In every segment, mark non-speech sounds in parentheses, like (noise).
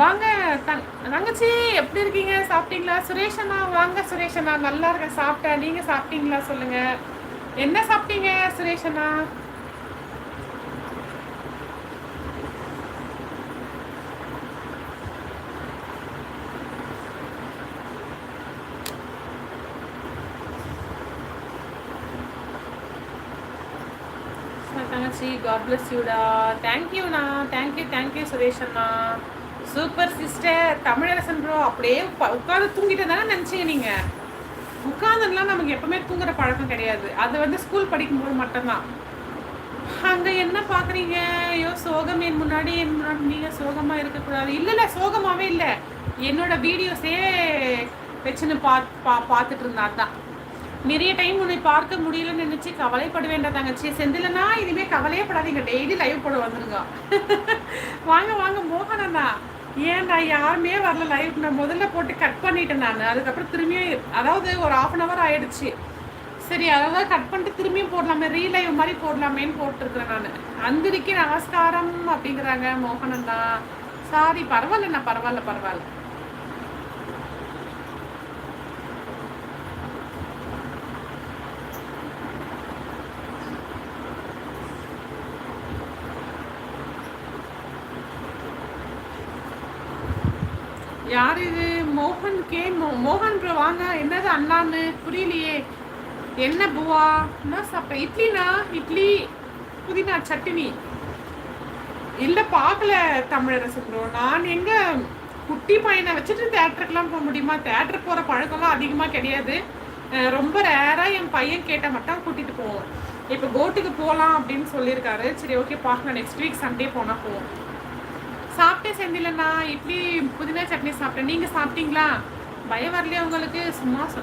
வாங்க தங்கச்சி எப்படி இருக்கீங்க? சாப்பிட்டீங்களா? சுரேஷண்ணா வாங்க சுரேஷண்ணா நல்லா இருக்கேன் சாப்பிட்டேன். நீங்க சாப்பிட்டீங்களா சொல்லுங்க. என்ன சாப்பிட்டீங்க சுரேஷண்ணா தங்கச்சி காட் பிளஸ் யூடா தேங்க்யூண்ணா thank you thank you Suresh Anna. Super sister Tamilarasan bro அப்படியே உட்காந்து தூங்கிட்டு தானே நினச்சிங்க நீங்கள் உட்காந்துலாம் நமக்கு எப்பவுமே தூங்குற பழக்கம் கிடையாது. அது வந்து ஸ்கூல் படிக்கும்போது மட்டும்தான். அங்கே என்ன பார்க்குறீங்க ஐயோ சோகம் என் முன்னாடி என் முன்னாடி. நீங்கள் சோகமாக இருக்கக்கூடாது. இல்லை இல்லை சோகமாகவே இல்லை. என்னோட வீடியோஸே வச்சுன்னு பா பா பார்த்துட்டு இருந்தா தான் நிறைய டைம் உன்னை பார்க்க முடியலன்னு நினைச்சு கவலைப்பட வேண்டாம் தங்கச்சி செந்திலனா இனிமே கவலையே படாதீங்க டெய்லி லைவ் போட வந்துருங்க. (laughs) வாங்க வாங்க மோகனண்ணா ஏன்டா யாருமே வரல லைவ் நான் முதல்ல போட்டு கட் பண்ணிட்டேன் நான். அதுக்கப்புறம் திரும்பியும் அதாவது ஒரு ஆஃப் அன் ஹவர் ஆயிடுச்சு. சரி அதெல்லாம் கட் பண்ணிட்டு திரும்பியும் போடலாமே. ரீலைவ் மாதிரி போடலாமேன்னு போட்டிருக்கிறேன் நான். அந்திரிக்கு நமஸ்காரம் அப்படிங்கிறாங்க மோகனண்ணா சாரி பரவாயில்லண்ணா பரவாயில்ல பரவாயில்ல. யார் இது? மோகன் கே மோ மோகன் ப்ரோ வாங்க என்னது அண்ணான்னு? புரியலையே. என்ன புவா? என்ன சாப்பிட்டேன் இட்லினா? இட்லி புதினா சட்னி இல்லை பார்க்கல தமிழரசு ப்ரோ நான் எங்கே குட்டி பையனை வச்சுட்டு தேட்டருக்குலாம் போக முடியுமா? தேட்டருக்கு போகிற பழக்கம்லாம் அதிகமாக கிடையாது. ரொம்ப ரேராக என் பையன் கேட்ட மட்டும் கூட்டிகிட்டு போவோம் இப்போ கோட்டுக்கு போகலாம் அப்படின்னு சொல்லியிருக்காரு. சரி ஓகே பார்க்கலாம். நெக்ஸ்ட் வீக் சண்டே போனால் போவோம். சாப்பிட்டே செந்திலண்ணா இட்லி புதினா சட்னி சாப்பிட்டேன். நீங்கள் சாப்பிட்டீங்களா? பயம் வரலையா உங்களுக்கு? சும்மா சொ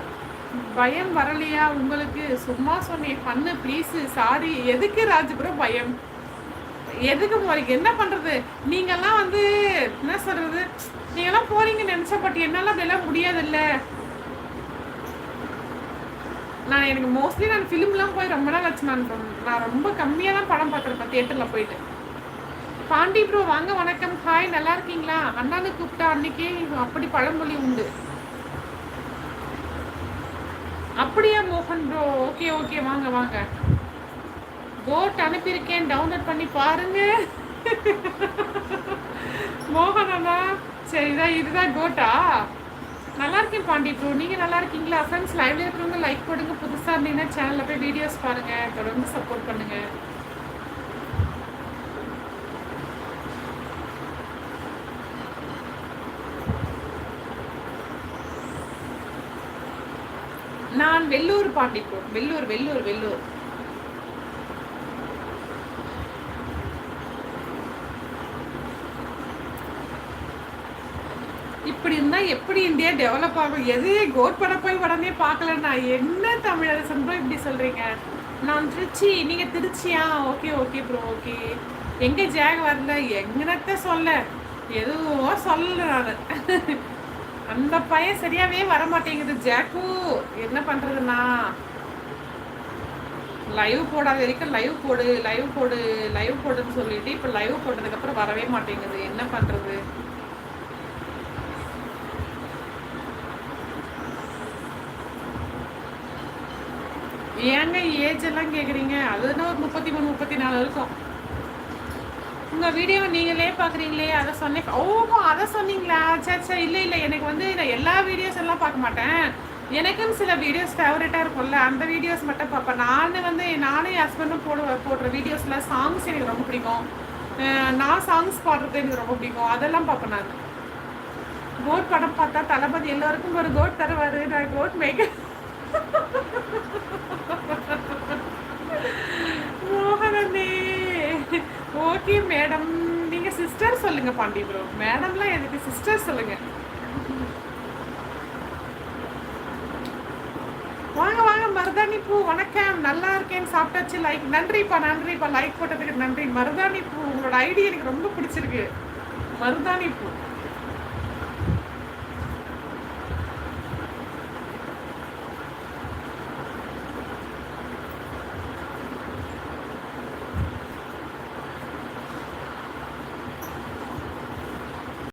பயம் வரலையா உங்களுக்கு? சும்மா சொன்னேன். பண்ணு ப்ளீஸு சாரி எதுக்கு ராஜபுரம் பயம்? எதுக்கு போறீங்க என்ன பண்ணுறது நீங்கள்லாம் வந்து என்ன சொல்கிறது நீங்கள்லாம் போறீங்கன்னு நினச்சா பட் என்னால் அப்படியெல்லாம் முடியாதுல்ல. நான் எனக்கு மோஸ்ட்லி நான் ஃபிலிம்லாம் போய் ரொம்ப நாள் வச்சு நான் நான் ரொம்ப கம்மியாக தான் படம் பார்த்துருப்பேன் தியேட்டரில் போயிட்டு. பாண்டி ப்ரோ வாங்க வணக்கம். ஹாய் நல்லா இருக்கீங்களா? அண்ணானு கூப்பிட்டா அன்னைக்கு அப்படி பழமொழி உண்டு. அப்படியா மோகன் ப்ரோ ஓகே ஓகே வாங்க வாங்க. கோட் அனுப்பியிருக்கேன். டவுன்லோட் பண்ணி பாருங்க. மோகன் அண்ணா சரிதான் இதுதான் கோட்டா நல்லா இருக்கேன் பாண்டி ப்ரோ நீங்கள் நல்லா இருக்கீங்களா? ஃப்ரெண்ட்ஸ் லைவ்ல இருக்கிறவங்க லைக் போடுங்க. புதுசாக இருந்தீங்கன்னா சேனலில் போய் வீடியோஸ் பாருங்கள் தொடர்ந்து சப்போர்ட் பண்ணுங்கள் நான் வெள்ளூர் பாண்டிப்பூர். வெள்ளூர் வெள்ளூர் வெள்ளூர். இப்படி இருந்தா எப்படி இந்தியா டெவலப் ஆகும்? எது? கோட்பட போய் உடனே பார்க்கலன்னா என்ன தமிழரசன் ப்ரோ இப்படி சொல்றீங்க? நான் திருச்சி நீங்க திருச்சியா? Okay okay bro okay. எங்க ஜாக வரல? எங்கனத்த சொல்ல? எதுவும் சொல்ல நான். (laughs) அந்த பையன் சரியாவே வர மாட்டேங்குது ஜாக்கு என்ன பண்றதுன்னா? லைவ் போடாத வரைக்கும் லைவ் போடு லைவ் போடு லைவ் போடுன்னு சொல்லிட்டு இப்போ லைவ் போட்டதுக்கப்புறம் வரவே மாட்டேங்குது. என்ன பண்றது? ஏங்க ஏஜ் எல்லாம் கேட்குறீங்க அதுன்னா ஒரு முப்பத்தி மூணு முப்பத்தி நாலு இருக்கும். உங்கள் வீடியோவை நீங்களே பார்க்குறீங்களே அதை சொன்னேன் ஓ அதை சொன்னீங்களா? சரி சரி இல்லை இல்லை எனக்கு வந்து நான் எல்லா வீடியோஸ் எல்லாம் பார்க்க மாட்டேன். எனக்குன்னு சில வீடியோஸ் ஃபேவரட்டாக இருக்கும்ல அந்த வீடியோஸ் மட்டும் பார்ப்பேன். நான் வந்து நானும் என் ஹஸ்பண்டும் போடுவ போடுற வீடியோஸில் சாங்ஸ் எனக்கு ரொம்ப பிடிக்கும். நான் சாங்ஸ் பாடுறது எனக்கு ரொம்ப பிடிக்கும். அதெல்லாம் பார்ப்பேன் நான். கோட் படம் பார்த்தா தளபதி எல்லோருக்கும் ஒரு கோட் தருவார். நான் கோட் மேக்க மோகனே ஓகே மேடம் நீங்கள் சிஸ்டர் சொல்லுங்கள் பாண்டி ப்ரோ மேடம்லாம் எதுக்கு? சிஸ்டர் சொல்லுங்கள் வாங்க வாங்க மருதாணி பூ. வணக்கம். நல்லா இருக்கேன். சாப்பிட்டாச்சு. லைக் நன்றிப்பா நன்றிப்பா. லைக் போட்டதுக்கு நன்றி. மருதாணி பூ. உங்களோட ஐடி எனக்கு ரொம்ப பிடிச்சிருக்கு. மருதாணி பூ.